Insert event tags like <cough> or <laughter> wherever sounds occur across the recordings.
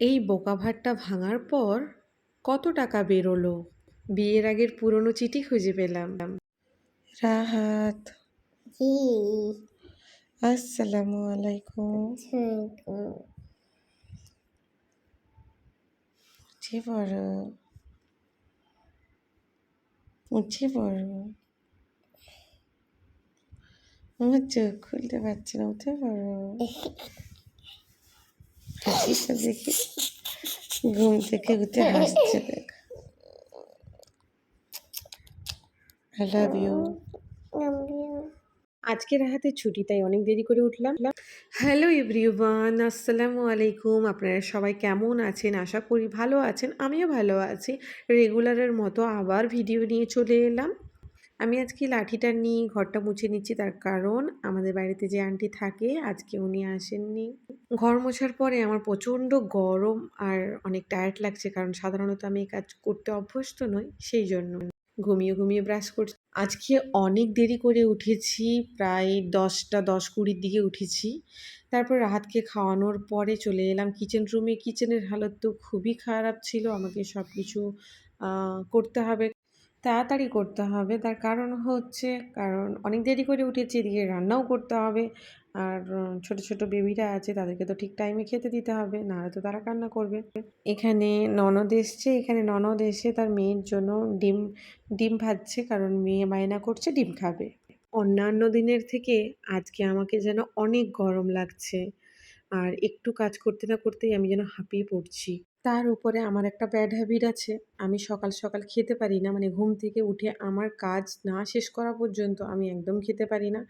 এই বোকা ভাতটা ভাঙার পর কত টাকা বেরোলো? বিয়ের আগের পুরনো চিঠি খুঁজে পেলাম। রাহাত। জি। আসসালামু আলাইকুম। উঠে পড়ো। উঠে পড়ো। আমার চোখ খুলতে পারছি না উঠে পড়ো। <laughs> হাসিস দেখি। ঘুম থেকে উঠে হাসছে, দেখ। আই লাভ ইউ আজকে রাহাতে ছুটি, তাই অনেক দেরি করে উঠলাম। হ্যালো এভরিওয়ান আসসালামু আলাইকুম। আপনারা সবাই কেমন আছেন? আশা করি ভালো আছেন। আমিও ভালো আছি। রেগুলারের মতো আবার ভিডিও নিয়ে চলে এলাম। আমি আজকে লাঠিটা নিয়ে ঘরটা মুছে নিচ্ছি তার কারণ আমাদের বাড়িতে যে আন্টি থাকে, আজকে উনি আসেননি। ঘর মোছার পরে আমার প্রচণ্ড গরম আর অনেক টায়ার্ড লাগছে কারণ সাধারণত আমি কাজ করতে অভ্যস্ত নই, সেই জন্য ঘুমিয়ে ঘুমিয়ে ব্রাশ করছি। আজকে অনেক দেরি করে উঠেছি, প্রায় দশটা দশ কুড়ির দিকে উঠেছি। তারপর রাহাতকে খাওয়ানোর পরে চলে এলাম কিচেন রুমে কিচেনের হালত তো খুবই খারাপ ছিল, আমাকে সব কিছু করতে হবে। তাড়াতাড়ি করতে হবে। তার কারণ হচ্ছে, কারণ অনেক দেরি করে উঠেছি, এদিকে রান্নাও করতে হবে। আর ছোট ছোট বেবিরা আছে, তাদেরকে তো ঠিক টাইমে খেতে দিতে হবে, নাহলে তো তারা কান্না করবে। এখানে ননদ এসছে, এখানে ননদ এসে তার মেয়ের জন্য ডিম ডিম ভাজছে, কারণ মেয়ে বায়না করছে, ডিম খাবে। অন্যান্য দিনের থেকে আজকে আমাকে যেন অনেক গরম লাগছে। আর একটু কাজ করতে না করতেই আমি যেন হাঁপিয়ে পড়ছি। তার উপরে আমার একটা ব্যাড হ্যাবিট আছে। আমি সকাল সকাল খেতে পারি না। মানে ঘুম থেকে উঠে আমার কাজ না শেষ করা পর্যন্ত আমি একদম খেতে পারি না।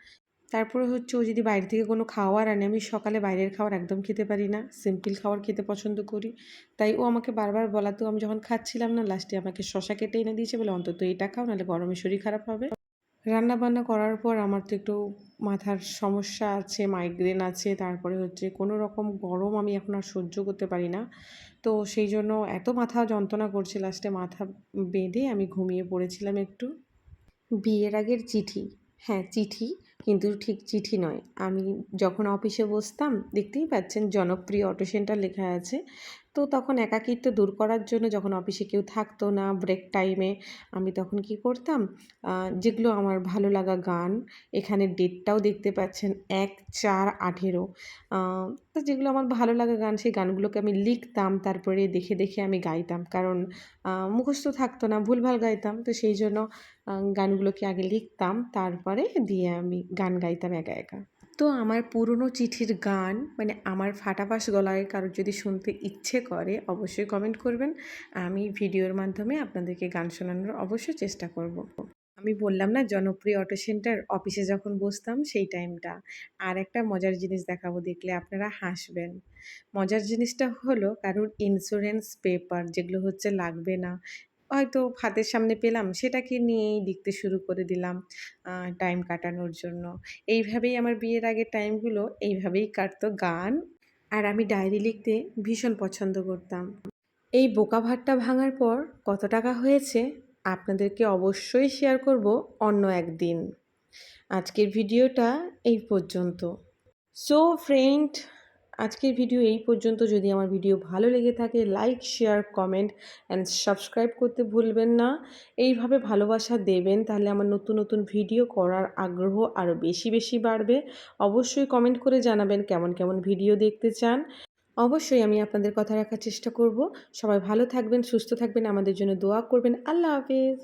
তারপরে হচ্ছে ও যদি বাইরে থেকে কোনো খাওয়ার আনে, আমি সকালে বাইরের খাবার একদম খেতে পারি না। সিম্পল খাবার খেতে পছন্দ করি। তাই ও আমাকে বারবার বলাতো, আমি যখন খাচ্ছিলাম না লাস্টে আমাকে শশা কেটে এনে দিয়েছে বলে, অন্তত এটা খাও, নাহলে গরমে শরীর খারাপ হবে। রান্না বান্না করার পর আমার তো একটু মাথার সমস্যা আছে মাইগ্রেন আছে, তারপরে হচ্ছে কোনো রকম গরম আমি এখন আর সহ্য করতে পারি না। তো সেই জন্য এত মাথা যন্ত্রণা করছে লাস্টে মাথা বেঁধে আমি ঘুমিয়ে পড়েছিলাম একটু। বিয়ের আগের চিঠি হ্যাঁ চিঠি কিন্তু ঠিক চিঠি নয়। আমি যখন অফিসে বসতাম, দেখতেই পাচ্ছেন জনপ্রিয় অটো সেন্টার লেখা আছে। তো তখন একাকিত্ব দূর করার জন্য যখন অফিসে কেউ থাকতো না ব্রেক টাইমে আমি তখন কি করতাম? যেগুলো আমার ভালো লাগা গান, এখানে ডেটটাও দেখতে পাচ্ছেন, এক, চার, আঠেরো। তো যেগুলো আমার ভালো লাগা গান, সেই গানগুলোকে আমি লিখতাম, তারপরে দেখে দেখে আমি গাইতাম। কারণ মুখস্থ থাকতো না, ভুলভাল গাইতাম। তো সেই জন্য গানগুলোকে আগে লিখতাম, তারপরে দিয়ে আমি গান গাইতাম একা একা। তো আমার পুরনো চিঠির গান মানে আমার ফাটাফাস গলায় কারোর যদি শুনতে ইচ্ছে করে অবশ্যই কমেন্ট করবেন। আমি ভিডিওর মাধ্যমে আপনাদেরকে গান শোনানোর অবশ্যই চেষ্টা করব। আমি বললাম না, জনপ্রিয় অটো সেন্টার অফিসে যখন বসতাম সেই টাইমটা আর একটা মজার জিনিস দেখাবো, দেখলে আপনারা হাসবেন। মজার জিনিসটা হলো কারোর ইন্স্যুরেন্স পেপার যেগুলো হচ্ছে লাগবে না হয়তো হাতের সামনে পেলাম, সেটাকে নিয়েই লিখতে শুরু করে দিলাম টাইম কাটানোর জন্য। এইভাবেই আমার বিয়ের আগের টাইমগুলো এইভাবেই কাটতো গান। আর আমি ডায়েরি লিখতে ভীষণ পছন্দ করতাম। এই বোকা ভাতটা ভাঙার পর কত টাকা হয়েছে, আপনাদেরকে অবশ্যই শেয়ার করব অন্য একদিন। আজকের ভিডিওটা এই পর্যন্ত। সো ফ্রেন্ড আজকের ভিডিও এই পর্যন্ত। যদি আমার ভিডিও ভালো লেগে থাকে like share comment and subscribe করতে ভুলবেন না। এইভাবে ভালোবাসা দেবেন, তাহলে আমার নতুন নতুন ভিডিও করার আগ্রহ আরও বেশি বেশি বাড়বে। অবশ্যই কমেন্ট করে জানাবেন কেমন কেমন ভিডিও দেখতে চান। অবশ্যই আমি আপনাদের কথা রাখার চেষ্টা করব। সবাই ভালো থাকবেন, সুস্থ থাকবেন, আমাদের জন্য দোয়া করবেন। আল্লাহ হাফিজ।